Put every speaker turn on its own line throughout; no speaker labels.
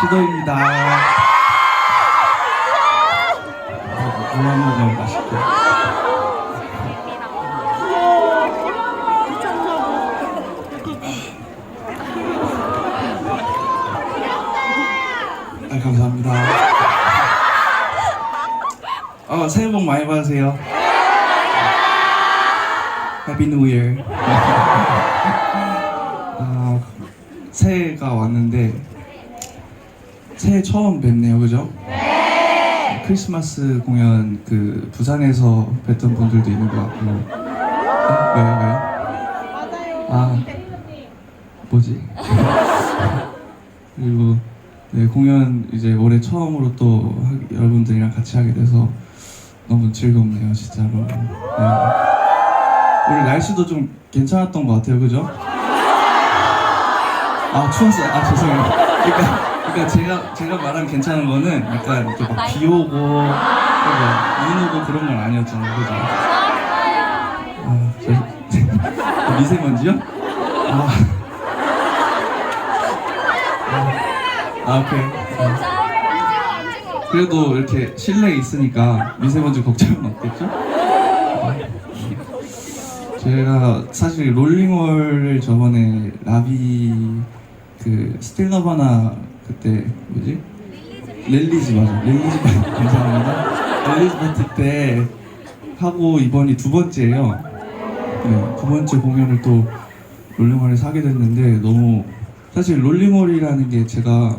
시도입니다. 물한 모금 맛있게. 아, 감사합니다. 어, 새해 복 많이 받으세요. 해피 뉴 이어. 아, 새해가 왔는데 새해 처음 뵙네요, 그죠? 네. 크리스마스 공연 그 부산에서 뵀던 분들도 있는 것 같고. 네? 왜요, 왜요? 아, 뭐지? 그리고 네, 공연 이제 올해 처음으로 또 하- 여러분들이랑 같이 하게 돼서 너무 즐겁네요, 진짜로. 네. 오늘 날씨도 좀 괜찮았던 것 같아요, 그죠? 아 추웠어요. 아 죄송해요. 그러니까, 그러니까 제가 제가 말한 괜찮은 거는 약간 이렇게 막비 오고 그리고 눈 오고 그런 건 아니었잖아요, 그죠? 아, 저, 미세먼지요? 아, 아 오케이. 아. 그래도 이렇게 실내에 있으니까 미세먼지 걱정은 없겠죠? 제가 사실 롤링월을 저번에 라비 그 스틸너바나 그때 뭐지? 렐리즈 맞아. 렐리즈 파티 감사합니다. 렐리즈 파티 때 하고 이번이 두 번째예요. 네, 두 번째 공연을 또 롤링월에 사게 됐는데 너무 사실 롤링월이라는 게 제가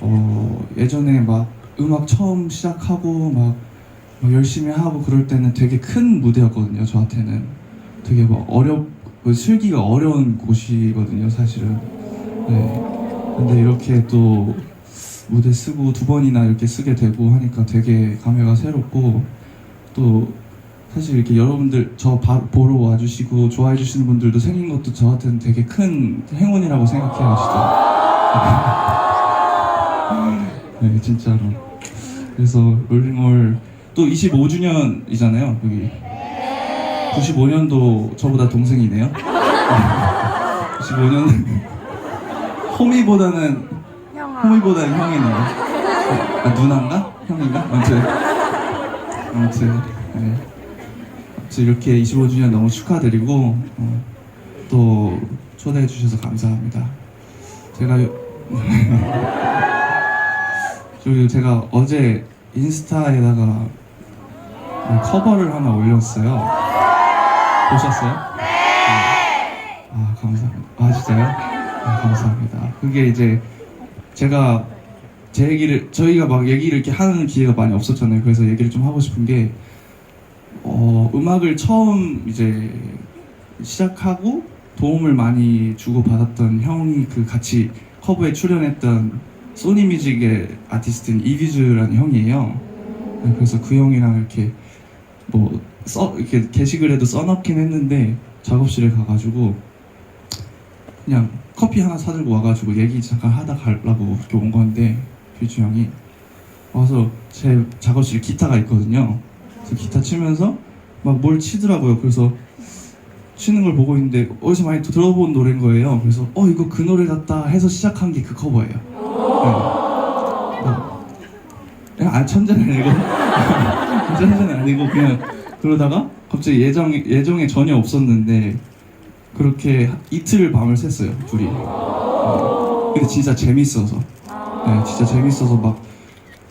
어 예전에 막 음악 처음 시작하고 막, 막 열심히 하고 그럴 때는 되게 큰 무대였거든요 저한테는. 되게 막 어렵 그 슬기가 어려운 곳이거든요 사실은. 네 근데 이렇게 또 무대 쓰고 두 번이나 이렇게 쓰게 되고 하니까 되게 감회가 새롭고 또 사실 이렇게 여러분들 저 바- 보러 와주시고 좋아해 주시는 분들도 생긴 것도 저한테는 되게 큰 행운이라고 생각해요 진짜. 네 진짜로. 그래서 롤링월 또 25주년이잖아요 여기. 95년도 저보다 동생이네요. 95년 호미보다는 호미보다는 형이네요 아, 누나인가? 형인가? 아무튼 아무튼 네. 아무튼 이렇게 25주년 너무 축하드리고 어, 또 초대해 주셔서 감사합니다 제가 요- 제가 어제 인스타에다가 그 커버를 하나 올렸어요. 보셨어요? 네. 감사합니다. 그게 이제 제가 제 얘기를 저희가 막 얘기를 이렇게 하는 기회가 많이 없었잖아요. 그래서 얘기를 좀 하고 싶은 게 어, 음악을 처음 이제 시작하고 도움을 많이 주고 받았던 형이 그 같이 커버에 출연했던 소니뮤직의 아티스트인 이비즈라는 형이에요. 네, 그래서 그 형이랑 이렇게 뭐 써, 이렇게 게시글에도 써놓긴 했는데 작업실에 가가지고 그냥 커피 하나 사들고 와가지고 얘기 잠깐 하다 가려고 이렇게 온 건데 뷰주 형이 와서 제 작업실 기타가 있거든요. 그래서 기타 치면서 막 뭘 치더라고요. 그래서 치는 걸 보고 있는데 어디서 많이 들어본 노래인 거예요. 그래서 어 이거 그 노래 같다 해서 시작한 게 그 커버예요. 네. 어. 아 천재는 아니고 천재는 아니고 그냥 그러다가 갑자기 예정 예정에 전혀 없었는데 그렇게 이틀 밤을 샜어요 둘이. 네. 근데 진짜 재밌어서. 네, 진짜 재밌어서 막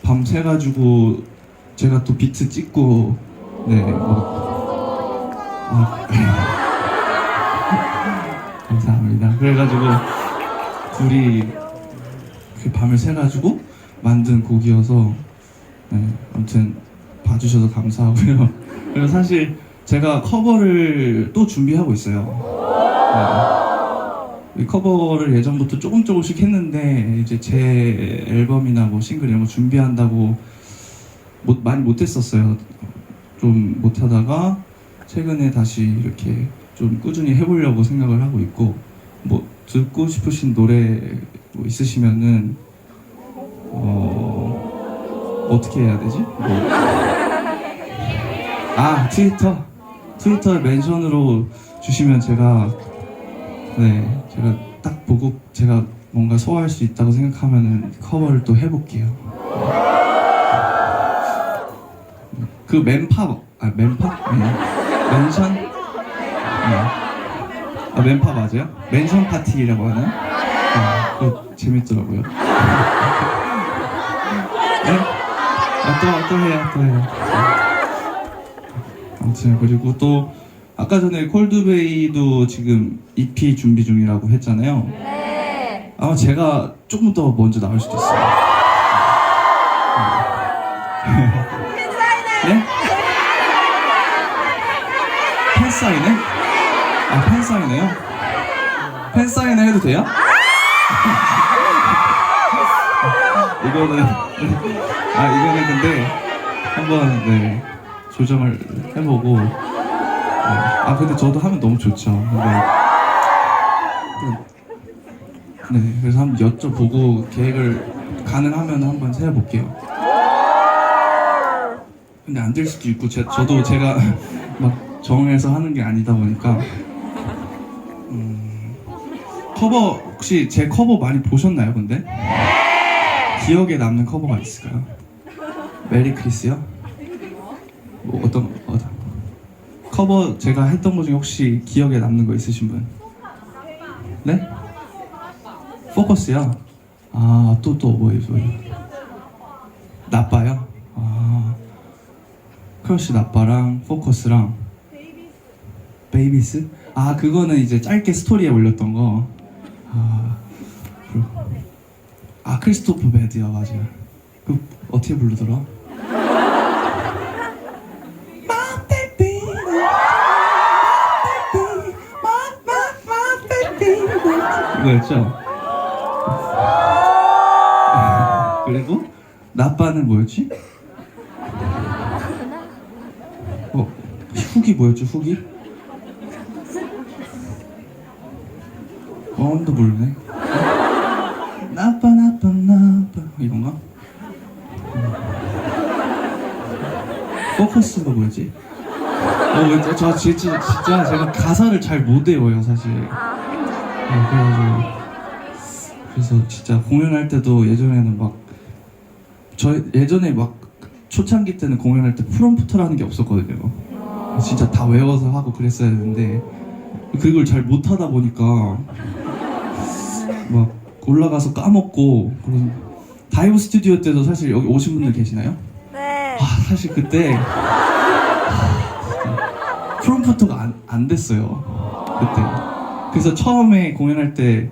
밤 새가지고 제가 또 비트 찍고 네 뭐. 아, 감사합니다. 그래가지고 둘이 그 밤을 새가지고 만든 곡이어서 네, 아무튼 봐주셔서 감사하고요. 그리고 사실 제가 커버를 또 준비하고 있어요. 네. 이 커버를 예전부터 조금 조금씩 했는데 이제 제 앨범이나 뭐 싱글 이런 거 준비한다고 못, 많이 못했었어요. 좀 못하다가 최근에 다시 이렇게 좀 꾸준히 해보려고 생각을 하고 있고 뭐 듣고 싶으신 노래 뭐 있으시면은 어 어떻게 해야 되지? 뭐. 아 트위터 트위터 멘션으로 주시면 제가 네 제가 딱 보고 제가 뭔가 소화할 수 있다고 생각하면은 커버를 또 해볼게요. 그 맨파 아 맨파 네. 맨션 네. 아 맨파 맞아요? 맨션 파티라고 하나요? 네, 그 재밌더라고요. 네? 아 또 또 해요 또 해요. 아무튼 그리고 또 아까 전에 콜드베이도 지금 EP 준비 중이라고 했잖아요. 아마 제가 조금 더 먼저 나올 수도 있어요. 네? 팬 사인회? 아 팬 사인회요? 팬 사인회 해도 돼요? 이거는 아 이거는 근데 한번 네 조정을 해보고 네. 아 근데 저도 하면 너무 좋죠. 근데 또, 네 그래서 한번 여쭤보고 계획을 가능하면 한번 세워볼게요. 근데 안 될 수도 있고 제, 저도 제가 막 정해서 하는 게 아니다 보니까 음, 커버 혹시 제 커버 많이 보셨나요? 근데 기억에 남는 커버가 있을까요? 메리 크리스요? 뭐 어떤 커버 제가 했던 거 중에 혹시 기억에 남는 거 있으신 분? 네? 포커스요? 아 또 또 뭐예요? 뭐예요? 나빠요? 아 크러쉬 나빠랑 포커스랑 베이비스? 아 그거는 이제 짧게 스토리에 올렸던 거. 아, 아 크리스토퍼 베드야 맞아요. 그 어떻게 부르더라? 이거였죠? 그리고 나빠는 뭐였지? 어 후기 뭐였죠 후기? 어음도 모르네. 나빠 나빠 나빠 이건가? 음. 포커스가 뭐였지? 어저 저 진짜 진짜 제가 가사를 잘 못 외워요 사실. 네, 그래가지고 그래서 진짜 공연할 때도 예전에는 막 저 예전에 막 초창기 때는 공연할 때 프롬프터라는 게 없었거든요. 진짜 다 외워서 하고 그랬어야 되는데 그걸 잘 못하다 보니까 막 올라가서 까먹고 그런 다이브 스튜디오 때도 사실 여기 오신 분들 계시나요?
네.
아 사실 그때 프롬프터가 안, 안 됐어요 그때 그래서 처음에 공연할 때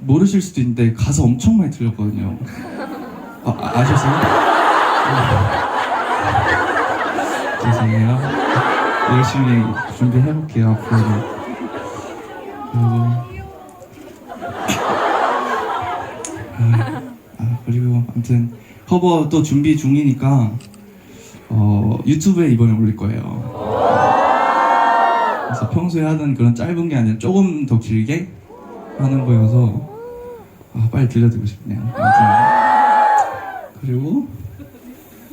모르실 수도 있는데 가사 엄청 많이 들렸거든요 아, 아, 아셨어요? 네. 죄송해요 열심히 준비해볼게요 앞으로도 그리고 아, 아, 그리고 아무튼 커버 또 준비 중이니까 어, 유튜브에 이번에 올릴 거예요. 그래서 평소에 하던 그런 짧은 게 아니라 조금 더 길게 하는 거여서 아, 빨리 들려드리고 싶네요. 아무튼 그리고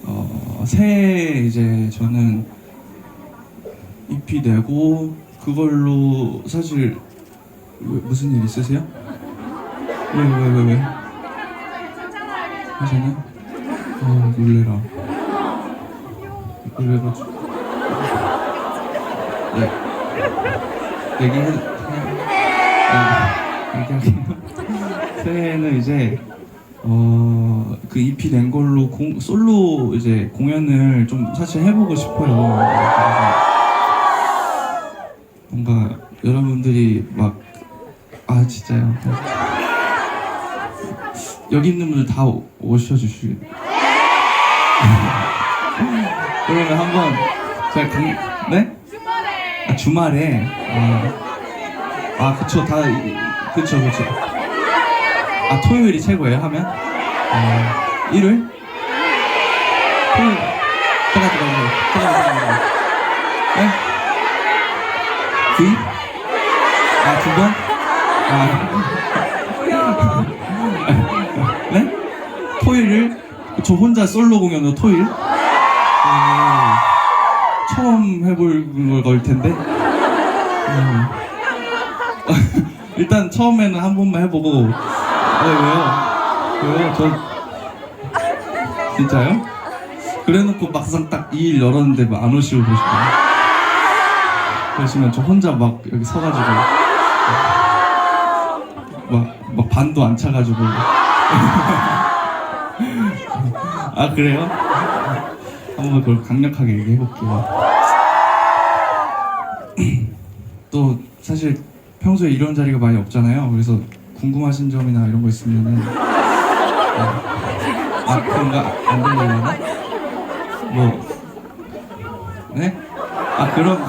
어, 새해 이제 저는 EP 내고 그걸로 사실 왜, 무슨 일 있으세요? 왜 왜, 왜, 왜? 괜찮아요? 어, 놀래라. 그래가지고. 네. 얘기해, 네. 얘기할게요. 새해에는 이제, 어, 그 EP 낸 걸로 공, 솔로 이제 공연을 좀 사실 해보고 싶어요. 그래서 뭔가 여러분들이 막, 아, 진짜요. 여기 있는 분들 다 오- 오셔주시. 그러면 한번 제가 강, 네? 주말에. 아, 주말에. 아, 아 그쵸 다 이- 그쵸 그쵸. 아 토요일이 최고예요 하면? 아, 일요일? 토요일. 잠깐 잠깐 잠깐 잠깐. 네? V? 아두 번? 아. 네? 토요일? 저 혼자 솔로 공연으로 토요일? 어, 처음 해볼 걸 텐데. 음. 일단 처음에는 한 번만 해보고 어 왜요? 왜요? 저 진짜요? 그래놓고 막상 딱 2일 열었는데 막 안 오시고 그러시거든요 그러시면 저 혼자 막 여기 서가지고 막, 막 반도 안 차가지고 아 그래요? 한번 그걸 강력하게 얘기해볼게요 또 사실 평소에 이런 자리가 많이 없잖아요 그래서 궁금하신 점이나 이런 거 있으면은 네. 아 그런가 안 들리려나? 뭐 네? 아 그럼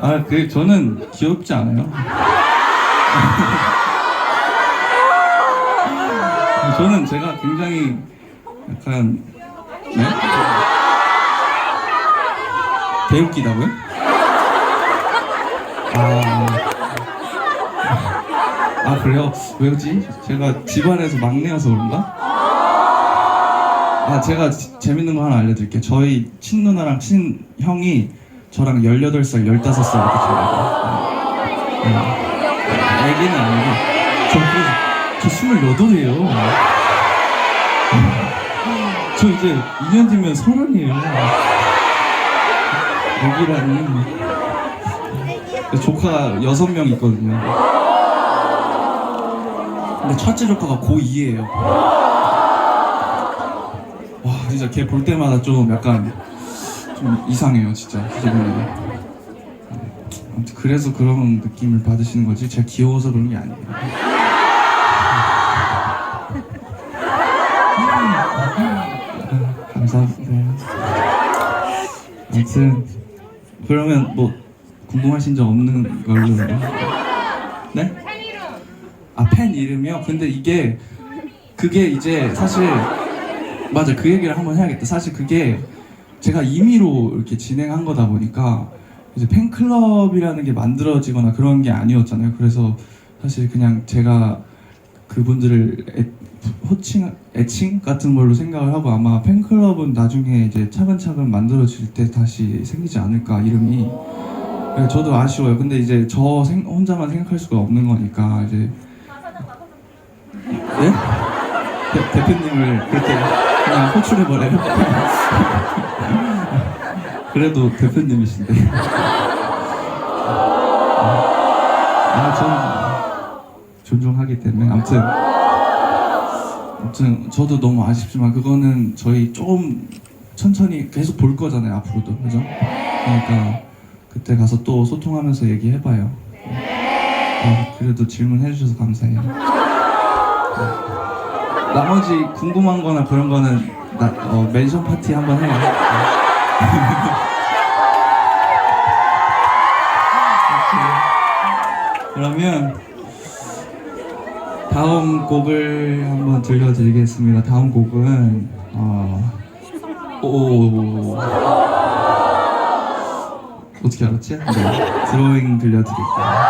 아그 저는 귀엽지 않아요 저는 제가 굉장히 약간 네? 개웃기다고요? 아, 아 그래요? 왜지? 제가 집안에서 막내여서 그런가? 아 제가 지- 재밌는 거 하나 알려드릴게요 저희 친누나랑 친형이 저랑 18살, 15살 이렇게 차이나요 네. 애기는 아니고 저, 그- 저 28이에요. 저 이제 2년 뒤면 서른이에요. 애기라니. 조카가 6명 있거든요. 근데 첫째 조카가 고2예요. 와 진짜 걔 볼 때마다 좀 약간 좀 이상해요 진짜. 기분이 아무튼 그래서 그런 느낌을 받으시는 거지? 제가 귀여워서 그런 게 아니에요 감사합니다 아무튼 그러면 뭐 궁금하신 점 없는 걸로 네? 아 팬 이름이요? 근데 이게 그게 이제 사실 맞아 그 얘기를 한번 해야겠다 사실 그게 제가 임의로 이렇게 진행한 거다 보니까 이제 팬클럽이라는 게 만들어지거나 그런 게 아니었잖아요 그래서 사실 그냥 제가 그분들을 애, 호칭, 애칭 같은 걸로 생각을 하고 아마 팬클럽은 나중에 이제 차근차근 만들어질 때 다시 생기지 않을까 이름이 네, 저도 아쉬워요 근데 이제 저 생- 혼자만 생각할 수가 없는 거니까 이제 예? 대, 대표님을 그렇게 그냥 호출해버려요? 그래도 대표님이신데 아 저는 존중하기 때문에 아무튼 아무튼 저도 너무 아쉽지만 그거는 저희 조금 천천히 계속 볼 거잖아요 앞으로도. 그죠? 그러니까 그때 가서 또 소통하면서 얘기해봐요. 어, 그래도 질문해 주셔서 감사해요. 네. 나머지 궁금한 거나 그런 거는 나, 어, 멘션 파티 한번 해요. 그러면 다음 곡을 한번 들려드리겠습니다. 다음 곡은 어, 오 어떻게 알았지? 네, 드로잉 들려드릴게요.